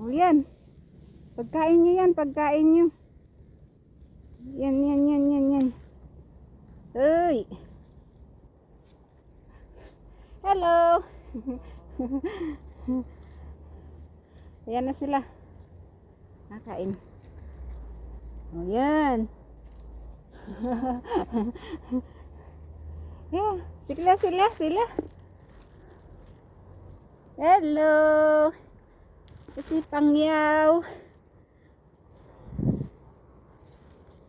O yan. Pagkain nyo yan, pagkain nyo. Yan, yan, yan, yan, yan. Uy. Hello. Ayan na sila. Nakain. O yan. yeah, sila, sila, sila. Hello. Si Pangyaw.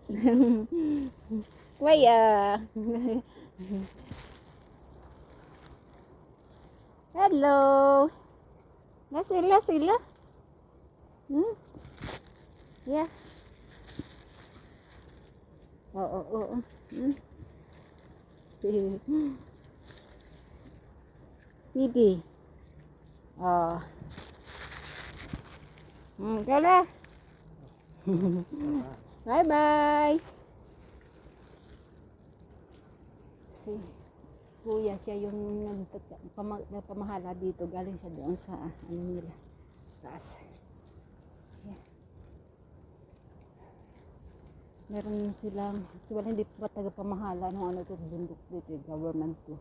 Kuya. Hello. Na sila. Hmm? Yeah. Oo, oo, oo. Hmm. Sige. Oh. Hmm, kala. bye bye. Si Kuya siya yung nagpama- nagpamahala dito. Galing siya doon sa ano nila. Taas. Meron silang, wala hindi pa tagapamahala ng ano to, bundok dito, government to.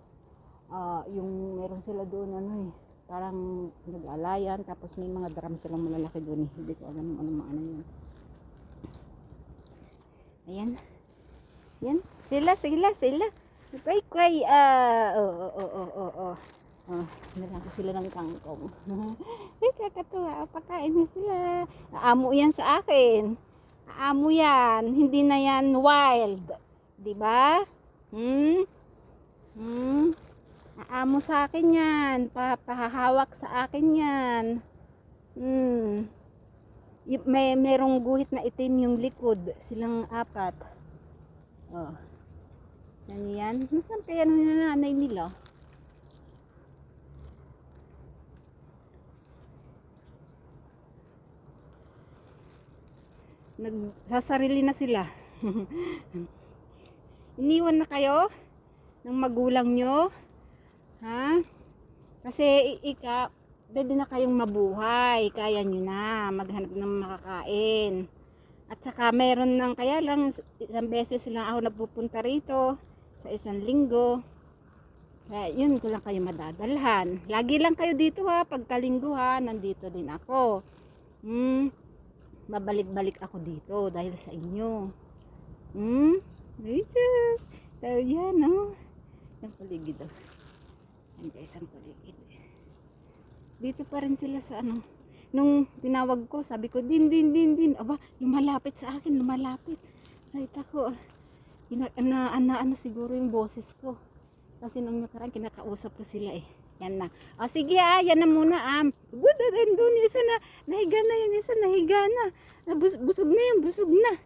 Ah, yung meron sila doon ano eh, parang nag-alayan tapos may mga drum silang malalaki doon eh. Hindi ko alam ano ano yun. Ayan. Yan. Sila, sila, sila. Kway, kway. Ah, oo, oo, oo, oo, oo. Oh, nilaki sila ng kangkong. Ay, kakatuwa. Pakain na sila. Aamo yan sa akin. Aamo yan. Hindi na yan wild. Di ba? Hmm? Hmm? Aamo sa akin yan. Pa pahahawak sa akin yan. Hmm. May merong guhit na itim yung likod. Silang apat. Oh. Yan yan. Nasaan kaya nung nanay nila? Nagsasarili na sila. Iniwan na kayo ng magulang nyo. Ha? Kasi ika, pwede na kayong mabuhay. Kaya nyo na maghanap ng makakain. At saka meron ng kaya lang isang beses lang ako napupunta rito sa isang linggo. Kaya yun ko lang kayo madadalhan. Lagi lang kayo dito ha, pagkalinggo ha, nandito din ako. Hmm, babalik-balik ako dito dahil sa inyo. Hmm, Jesus. So yan no. Yung paligid oh. Yan guys, ang paligid. Dito pa rin sila sa ano, nung tinawag ko, sabi ko, din, din, din, din. Aba, lumalapit sa akin, lumalapit. Nakita ko, ina, na, na, ano siguro yung boses ko. Kasi nung nakaraan, kinakausap ko sila eh. Yan na. O sige ah, yan na muna ah. Buda rin doon, isa na, nahiga na yung isa, nahiga na. Ah, Bus, busog na yun, busog na.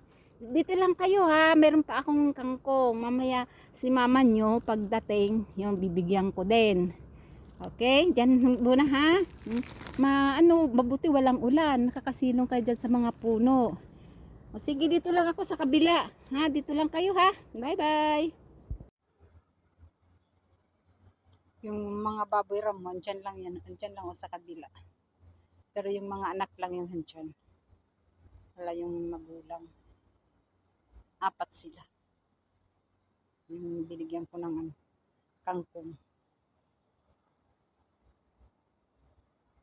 Dito lang kayo ha, meron pa akong kangkong. Mamaya si mama nyo, pagdating, yung bibigyan ko din. Okay, dyan muna ha. Ma, ano, mabuti walang ulan. Nakakasilong kayo dyan sa mga puno. O sige, dito lang ako sa kabila. Ha, dito lang kayo ha. Bye bye. Yung mga baboy ramon, dyan lang yan. Dyan lang o sa kabila. Pero yung mga anak lang yung dyan. Wala yung magulang. Apat sila. Yung binigyan ko ng ano, kangkong.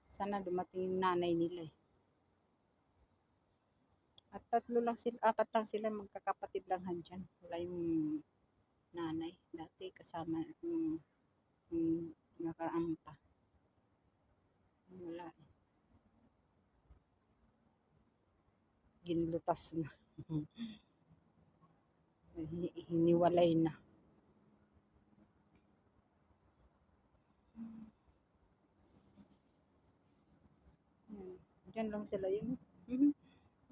Sana dumating yung nanay nila eh. At tatlo lang sila, apat lang sila, magkakapatid lang handyan. Wala yung nanay. Dati kasama yung, yung nakaraan pa. Wala eh. Ginlutas na. Hi- Hiniwalay na. Yan. Diyan lang sila yun. Mhm.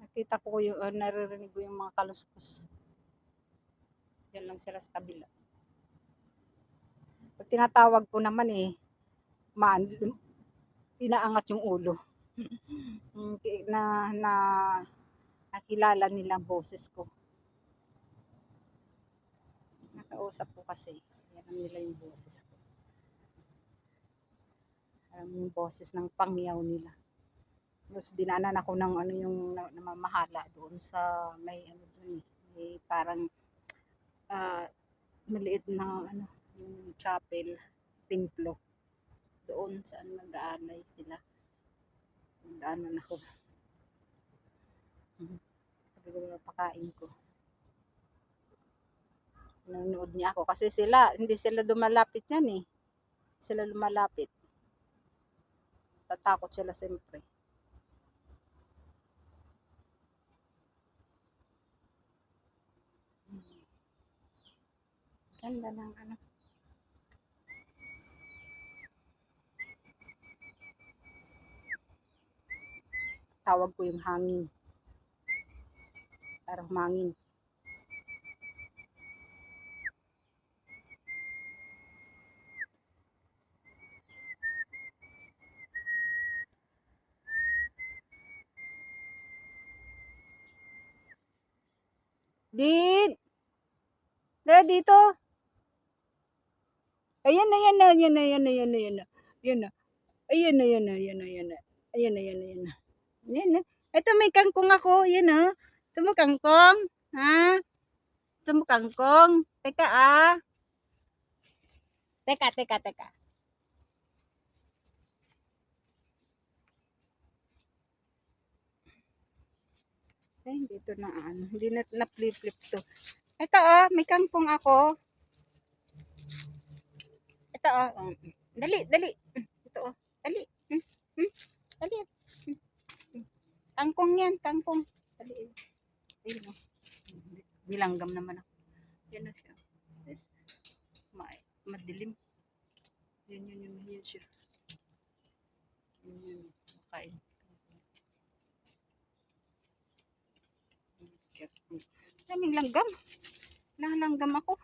Nakita ko yung, uh, naririnig ko yung mga kaluskos. Diyan lang sila sa kabila. Pag tinatawag ko naman eh, maan, inaangat yung ulo. Mm, na, na, nakilala nila ang boses ko. Nakausap ko kasi. Alam nila yung boses ko. Alam yung boses ng pangyaw nila. Tapos dinanan ako ng ano yung na- namamahala doon sa may ano doon eh. May parang ah, maliit na ano yung chapel, templo. Doon saan nag-aalay sila. Nag-ano ako. Mhm. Sabi ko pakain ko. Nanonood niya ako kasi sila hindi sila dumalapit yan eh. Sila lumalapit. Tatakot sila siyempre. Ganda ng ano. Tawag ko yung hangin. Parang mangin. Din! Dad, dito. Ayan na, yan na, yan na, yan na, yan na, yan na. Yan na. Ayan na, yan na, yan na, yan na. Ayan na, yan na, yan na. Yan na. Ito may kangkong ako, yan na. Ito mo kangkong. Ha? Ito mo kangkong. Teka ah. Teka, teka, teka. Ay, dito na ano. Hindi na na-flip-flip to. Ito oh, may kangkong ako. Ito oh. um, Dali, dali. Ito oh. Dali. Mm, mm, Dali. Mm, mm. Kangkong yan, kangkong. Dali. Ayun oh. Bilanggam naman ako. Yan na siya. Yes. Ma madilim. Yan yun yun. Yan siya. Yan yun. Kain. Daming langgam. Nalanggam ako.